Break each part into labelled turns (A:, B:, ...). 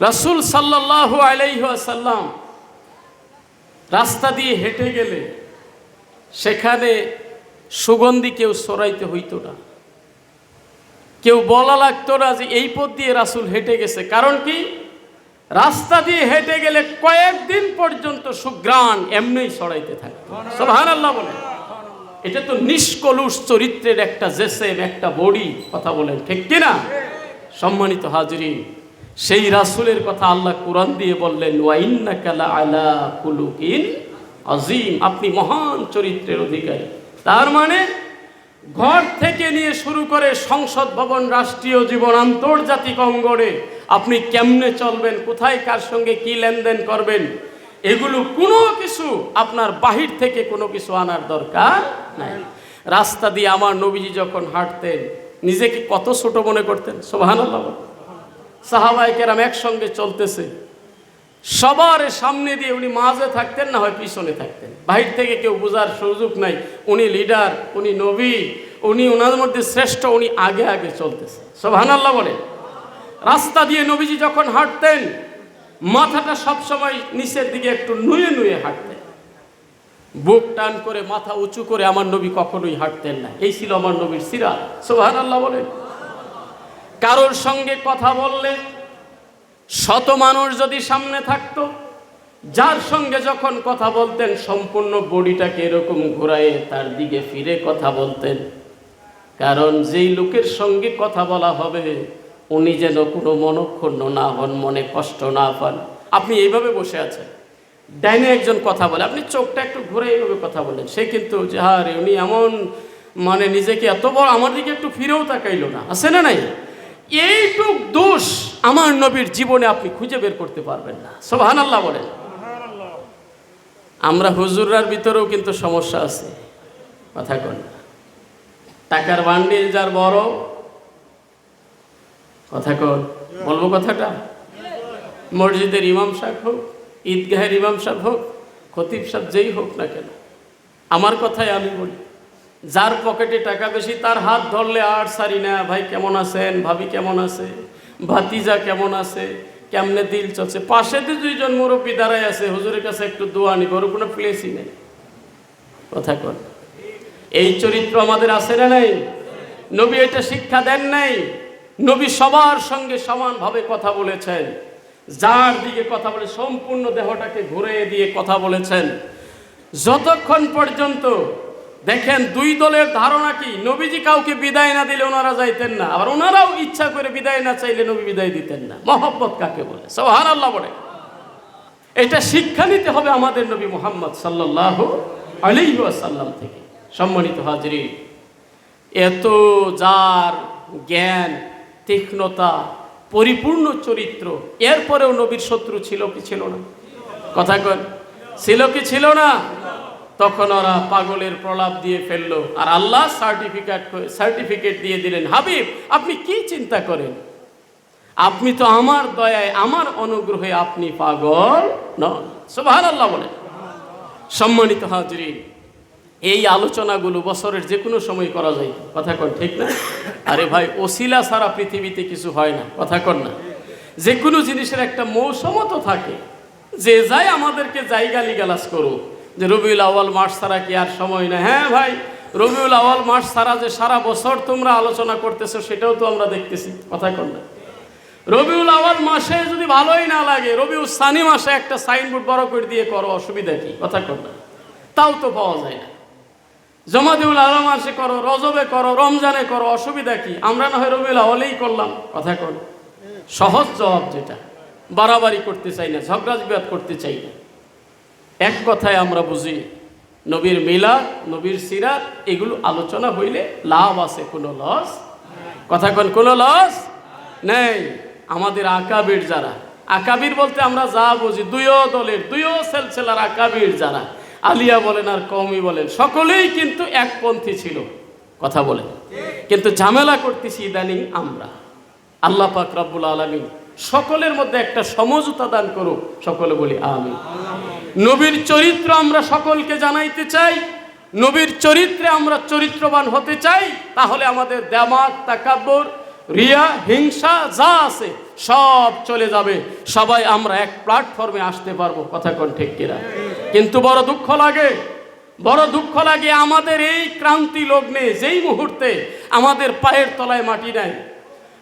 A: রাসুল সাল্লাহ আলাইসাল্লাম রাস্তা দিয়ে হেঁটে গেলে সেখানে সুগন্ধি কেউ সরাইতে হইতো না। কেউ বলা লাগতো না যে এই পথ দিয়ে রাসুল হেঁটে গেছে। কারণ কি? রাস্তা দিয়ে হেঁটে গেলে কয়েকদিন পর্যন্ত সুগ্রাণ এমনি ছড়াইতে থাকে সোহান আল্লাহ বলে এটা তো নিষ্কলুষ চরিত্রের একটা জেসেম একটা বডি কথা বলেন ঠিক কিনা? সম্মানিত হাজরিন সেই রাসুলের কথা আল্লাহ কোরআন দিয়ে বললেন ওয়াইন্না কালা আলা কুলুকিন আজিম আপনি মহান চরিত্রের অধিকারী। তার মানে ঘর থেকে নিয়ে শুরু করে সংসদ ভবন, রাষ্ট্রীয় জীবন, আন্তর্জাতিক অঙ্গনে আপনি কেমনে চলবেন, কোথায় কার সঙ্গে কি লেনদেন করবেন, এগুলো কোনো কিছু আপনার বাহির থেকে কোনো কিছু আনার দরকার নাই। রাস্তা দিয়ে আমার নবীজি যখন হাঁটতেন, নিজেকে কত ছোট মনে করতেন? সোহানাল্লাহ সাহাবাই কেরাম একসঙ্গে চলতেছে। সবার সামনে দিয়ে উনি মাঝে থাকতেন, না হয় পিছনে থাকতেন। বাহির থেকে কেউ বোঝার সুযোগ নাই। উনি লিডার, উনি নবী, উনি ওনার মধ্যে শ্রেষ্ঠ, উনি আগে আগে চলতেছে। সোহানাল্লাহ বলে রাস্তা দিয়ে নবীজি যখন হাঁটতেন, মাথাটা সবসময় নিচের দিকে একটু নুয়ে নুয়ে হাঁটতেন। বুক টান করে, মাথা উঁচু করে আমার নবী কখনোই হাঁটতেন না। এই ছিল আমার নবীর সিরা সোহান আল্লাহ বলেন। কারোর সঙ্গে কথা বললে শত মানুষ যদি সামনে থাকত, যার সঙ্গে যখন কথা বলতেন, সম্পূর্ণ বডিটাকে এরকম ঘুরায়ে তার দিকে ফিরে কথা বলতেন। কারণ যেই লোকের সঙ্গে কথা বলা হবে, উনি যেন কোনো মনক্ষুণ্ণ না হন, মনে কষ্ট না পান। আপনি এইভাবে বসে আছেন। ডাইনে একজন কথা বলে, আপনি চোখটা একটু ঘুরে এইভাবে কথা বলেন সে কিন্তু, যে হারে উনি এমন মানে নিজেকে এত বড়, আমার দিকে একটু ফিরেও তাকাইলো না। আছে না নাই? এইটুক দোষ আমার নবীর জীবনে আপনি খুঁজে বের করতে পারবেন না। সোহান আল্লাহ বলেন। আমরা হুজুরার ভিতরেও কিন্তু সমস্যা আছে। কথা কন টাকার বান্ডিল যার বড়, কথা কন। বলব কথাটা? মসজিদের ইমাম সাহেব হোক, ঈদগাহের ইমাম সাহেব হোক, খতিব সাহেব যেই হোক না কেন। আমার কথাই আমি বলি। যার পকেটে টাকা বেশি, তার হাত ধরলে আর সারি না, ভাই, কেমন আছেন? ভাবি কেমন আছে? ভাতিজা কেমন আছে? কেমনে দিল চলছে? পাশে তো দুইজন মুরব্বী দাঁড়ায় আছে, হুজুরের কাছে একটু দোয়া নিব, ওর কোনো প্লেসই নেই। কথা কর এই চরিত্র আমাদের আছে না নাই? নবী এটা শিক্ষা দেন নাই। নবী সবার সঙ্গে সমানভাবে কথা বলেছেন। যার দিকে কথা বলে, সম্পূর্ণ দেহটাকে ঘুরে দিয়ে কথা বলেছেন। যতক্ষণ পর্যন্ত দেখেন দুই দলের ধারণা কি? নবীজি কাউকে বিদায় না দিলে ওনারা যাইতেন না। আবার ওনারাও ইচ্ছা করে বিদায় না চাইলে নবী বিদায় দিতেন না। মহব্বত কাকে বলে? সোহান আল্লাহ বলে। এটা শিক্ষা নিতে হবে আমাদের নবী মোহাম্মদ সাল্লাহ আলিহাসাল্লাম থেকে। সম্মানিত হাজরি, এত যার জ্ঞান, তীক্ষ্ণতা, পরিপূর্ণ চরিত্র, এরপরেও নবীর শত্রু ছিল কি ছিল না? কথা কন। ছিল কি ছিল না? তখন ওরা পাগলের প্রলাপ দিয়ে ফেলল। আর আল্লাহ সার্টিফিকেট সার্টিফিকেট দিয়ে দিলেন, হাবিব, আপনি কি চিন্তা করেন? আপনি তো আমার দয়ায়, আমার অনুগ্রহে আপনি পাগল নন। সুবহান আল্লাহ বলেন সম্মানিত হাজরিন, এই আলোচনাগুলো বছরের যে কোনো সময় করা যায়। কথা কন, ঠিক না? আরে ভাই, ওসিলা সারা পৃথিবীতে কিছু হয় না। কথা কন না। যে কোনো জিনিসের একটা মৌসুমও তো থাকে। যে যায় আমাদেরকে জায়গা লিগালাস করুক যে রবিউল আওয়াল মাস ছাড়া কি আর সময় না হ্যাঁ ভাই, রবিউল আওয়াল মাস ছাড়া যে সারা বছর তোমরা আলোচনা করতেছো, সেটাও তো আমরা দেখতেছি, কথা কন না। রবিউল আওয়াল মাসে যদি ভালোই না লাগে, রবিউল সানি মাসে একটা সাইনবোর্ড বড় করে দিয়ে করো, অসুবিধা কি, কথা কর না। তাও তো পাওয়া যায় না। জমাদিউল আলম মাসে করো, রজবে করো, রমজানে করো, অসুবিধা কি? আমরা না হয় রবিউল আওয়ালেই করলাম, কথা কর সহজ জবাব যেটা, বাড়াবাড়ি করতে চাই না বিবাদ করতে চাই না। এক কথায় আমরা বুঝি, নবীর মিলা, নবীর সিরাত, এগুলো আলোচনা হইলে লাভ আছে, কোনো লস? কথা কন, কোনো লস? নেই। আমাদের আকাবির যারা, আকাবির বলতে আমরা যা বুঝি দুইও দলের দুইও সেলসেলার আকাবির যারা। আলিয়া বলেন আর কমই বলেন, সকলেই কিন্তু একপন্থী ছিল, কথা বলেন। কিন্তু ঝামেলা করতেছি ইদানিং আমরা। আল্লাহ পাক রব্বুল আলমী সকলের মধ্যে একটা সমঝোতা দান করুক, সকলে বলি আমি নবীর চরিত্র আমরা সকলকে জানাইতে চাই, নবীর চরিত্রে আমরা চরিত্রবান হতে চাই, তাহলে আমাদের দেমাগ, তাকাব্বর, রিয়া, হিংসা যা আছে সব চলে যাবে। সবাই আমরা এক প্ল্যাটফর্মে আসতে পারব, কথা কোন ঠিক কিনা? কিন্তু বড় দুঃখ লাগে, বড় দুঃখ লাগে আমাদের এই ক্রান্তি লগ্নে, যেই মুহূর্তে আমাদের পায়ের তলায় মাটি নাই,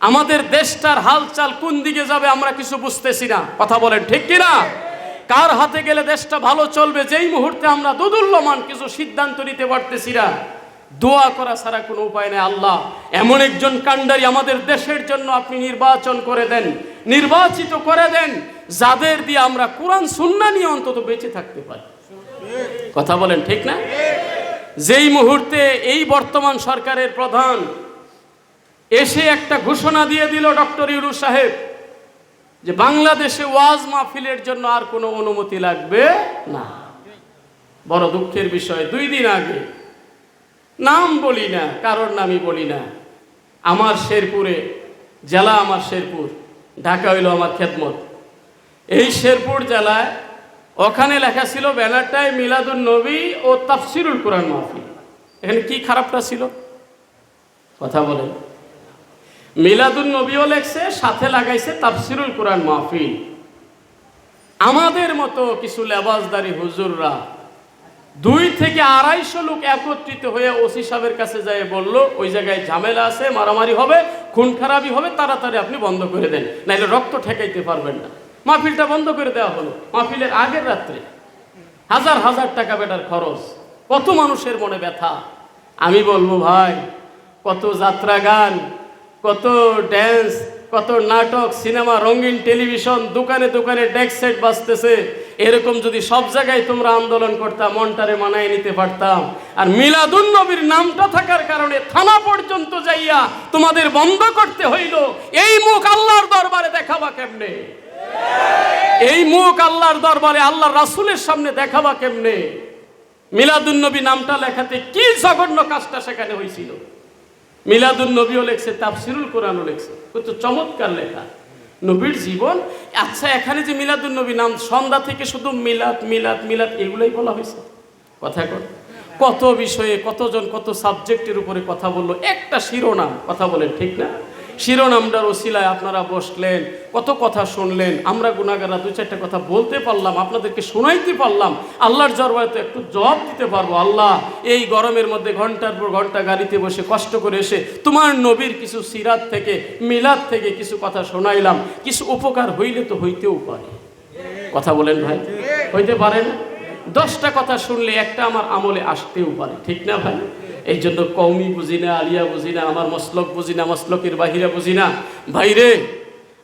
A: আমাদের দেশটার হালচাল কোন দিকে যাবে আমরা কিছু বুঝতেছি না, কথা বলেন ঠিক কিনা? কার হাতে গেলে দেশটা ভালো চলবে? যেই মুহূর্তে আমরা দুদুল্যমান কিছু সিদ্ধান্ত নিতে পারতেছি না, দোয়া করা ছাড়া কোনো উপায় নেই। আল্লাহ, এমন একজন কাণ্ডারি আমাদের দেশের জন্য আপনি নির্বাচন করে দেন, নির্বাচিত করে দেন, যাদের দিয়ে আমরা কোরআন সুন্না নিয়ে অন্তত বেঁচে থাকতে পারি। কথা বলেন ঠিক না? যেই মুহূর্তে এই বর্তমান সরকারের প্রধান এসে একটা ঘোষণা দিয়ে দিল ডক্টর ইউরু সাহেব যে বাংলাদেশে ওয়াজ মাহফিলের জন্য আর কোনো অনুমতি লাগবে না। বড় দুঃখের বিষয়, দুই দিন আগে। নাম বলি না, কারোর নামই বলি না। আমার শেরপুরে, জেলা আমার শেরপুর, ঢাকা হইল আমার খেদমত। এই শেরপুর জেলায় ওখানে লেখা ছিল ব্যানারটায় মিলাদুল নবী ও তাফসিরুল কোরআন মাহফিল। এখানে কি খারাপটা ছিল? কথা বলেন। মিলাদুন নবীও লেখছে, সাথে লাগাইছে তাফসিরুল কোরআন মাহফিল। আমাদের মতো কিছু লেবাসদারি হুজুররা দুই থেকে আড়াইশো লোক একত্রিত হয়ে ওসি সাহেবের কাছে যায় বলল, ওই জায়গায় ঝামেলা আছে, মারামারি হবে, খুন খারাপি হবে, তাড়াতাড়ি আপনি বন্ধ করে দেন। নাইলে রক্ত ঠেকাইতে পারবেন না। মাহফিলটা বন্ধ করে দেওয়া হলো। মাহফিলের আগের রাত্রে হাজার হাজার টাকা বেটার খরচ, কত মানুষের মনে ব্যথা। আমি বলব, ভাই, কত যাত্রা গান কত ড্যান্স কত নাটক, সিনেমা, রঙিন টেলিভিশন দোকানে দোকানে ডেক সেট বাজতেছে। এরকম যদি সব জায়গায় তোমরা আন্দোলন করতাম মনটারে মানায় নিতে পারতাম। আর মিলাদুন নবীর নামটা থাকার কারণে থানা পর্যন্ত যাইয়া তোমাদের বন্ধ করতে হইল। এই মুখ আল্লাহর দরবারে দেখাবা কেমনে? এই মুখ আল্লাহর দরবারে আল্লাহ রাসুলের সামনে দেখাবা কেমনে? মিলাদুন্নবী নামটা লেখাতে কি জঘন্য কাজটা সেখানে হয়েছিল মিলাদুন নবীও লেখছে, তাফসিরুল কোরআনও লেখছে। কত চমৎকার লেখা। নবীর জীবন আচ্ছা এখানে যে মিলাদুল নবী, নাম সন্ধ্যা থেকে শুধু মিলাদ মিলাদ মিলাদ, এগুলোই বলা হয়েছে। কথা কর কত বিষয়ে কতজন, কত সাবজেক্টের উপরে কথা বলল, একটা শিরোনাম, কথা বলেন, ঠিক না? শিরোনামটার ওসিলায় আপনারা বসলেন, কত কথা শুনলেন, আমরা গুণাগাররা দু চারটা কথা বলতে পারলাম, আপনাদেরকে শোনাইতে পারলাম, আল্লাহর জরবায় তো একটু জবাব দিতে পারব, আল্লাহ এই গরমের মধ্যে ঘণ্টার পর ঘণ্টা গাড়িতে বসে কষ্ট করে এসে তোমার নবীর কিছু সিরাত থেকে, মিলাদ থেকে কিছু কথা শোনাইলাম, কিছু উপকার হইলে তো হইতেও পারে। কথা বলেন ভাই, হইতে পারে না? দশটা কথা শুনলে একটা আমার আমলে আসতেও পারে, ঠিক না ভাই? এই জন্য কৌমি বুঝি না, আলিয়া বুঝি না, আমার মসলক বুঝি না, মসলকের বাহিরা বুঝি না। ভাইরে,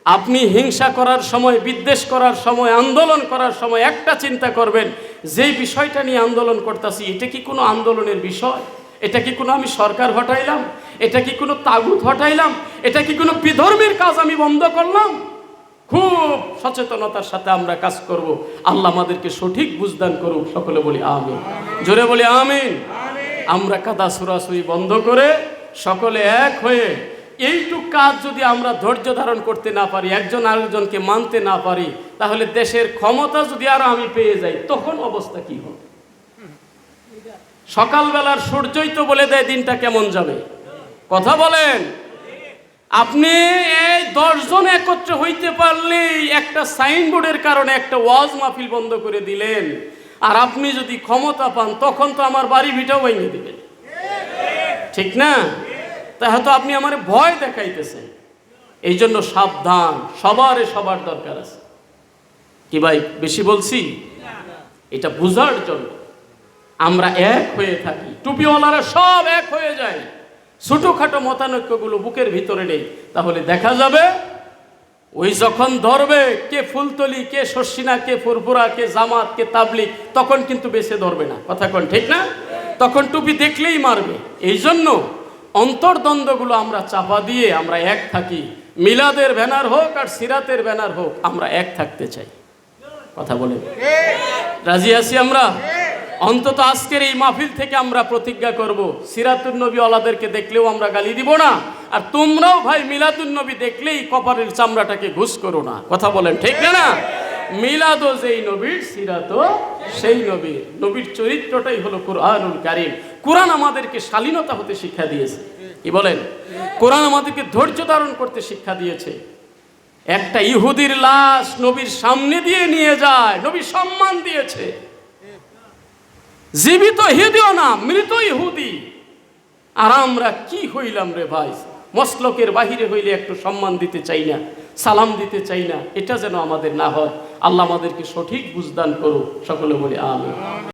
A: আপনি হিংসা করার সময়, বিদ্বেষ করার সময়, আন্দোলন করার সময় একটা চিন্তা করবেন, যেই বিষয়টা নিয়ে আন্দোলন করতেছি, এটা কি কোনো আন্দোলনের বিষয়? এটা কি কোনো আমি সরকার হটাইলাম? এটা কি কোনো তাগুত হটাইলাম? এটা কি কোনো বিধর্মের কাজ আমি বন্ধ করলাম? খুব সচেতনতার সাথে আমরা কাজ করব। আল্লাহ আমাদেরকে সঠিক বুঝদান করুক, সকলে বলি আমিন। জোরে বলি আমিন। আমরা কাদা সুরাসুরি বন্ধ করে সকলে এক হয়ে এইটুক কাজ যদি আমরা ধৈর্য ধারণ করতে না পারি, একজন আরেকজনকে মানতে না পারি, তাহলে দেশের ক্ষমতা যদি আরও আমি পেয়ে যাই, তখন অবস্থা কি হবে? সকালবেলার সূর্যই তো বলে দেয় দিনটা কেমন যাবে। কথা বলেন? আপনি এই দশজন একত্র হইতে পারলেই একটা সাইনবোর্ডের কারণে একটা ওয়াজ মাহফিল বন্ধ করে দিলেন। আর আপনি যদি ক্ষমতা পান, তখন তো আমার বাড়ি ভিটাও ভেঙে দিবেন ঠিক না? তা হয়তো আপনি আমার ভয় দেখাইতেছেন। এই জন্য সাবধান, সবার সবার দরকার আছে। কি ভাই, বেশি বলছি? এটা বুঝার জন্য। আমরা এক হয়ে থাকি। টুপিওয়ালারা সব এক হয়ে যায়। ছোটোখাটো মতানৈক্যগুলো বুকের ভিতরে নেই। তাহলে দেখা যাবে ওই যখন ধরবে কে ফুলতলি কে শর্ষিনা কে ফুরফুরা কে জামাত কে তাবলিক তখন কিন্তু বেছে ধরবে না। কথা কোন ঠিক না? তখন টুপি দেখলেই মারবে। এই জন্য অন্তর্দ্বন্দ্বগুলো আমরা চাপা দিয়ে আমরা এক থাকি। মিলাদের ব্যানার হোক আর সিরাতের ব্যানার হোক আমরা এক থাকতে চাই। কথা বলে রাজি আছি আমরা? অন্তত আজকের এই মাহফিল থেকে আমরা প্রতিজ্ঞা করব, সিরাতুন নবী ওলাদেরকে দেখলেও আমরা গালি দিব না, আর তোমরাও ভাই মিলাদুন নবী দেখলেই কপারের চামড়াটাকে ঘুষ করো না। কথা বলেন ঠিক না? মিলাদও যেই নবীর, সিরাতও সেই নবীর। নবীর চরিত্রটাই হলো কোরআনুল কারিম। কোরআন আমাদেরকে শালীনতা হতে শিক্ষা দিয়েছে। কি বলেন? কোরআন আমাদেরকে ধৈর্য ধারণ করতে শিক্ষা দিয়েছে। একটা ইহুদির লাশ নবীর সামনে দিয়ে নিয়ে যায়, নবী সম্মান দিয়েছে। জীবিত হিদিও না মৃত ইহুদি আর আমরা কি হইলাম রে ভাই? মসলকের বাহিরে হইলে একটু সম্মান দিতে চাই না, সালাম দিতে চাই না, এটা যেন আমাদের না হয়। আল্লাহ আমাদেরকে সঠিক বুঝদান করো সকলে বলে আমি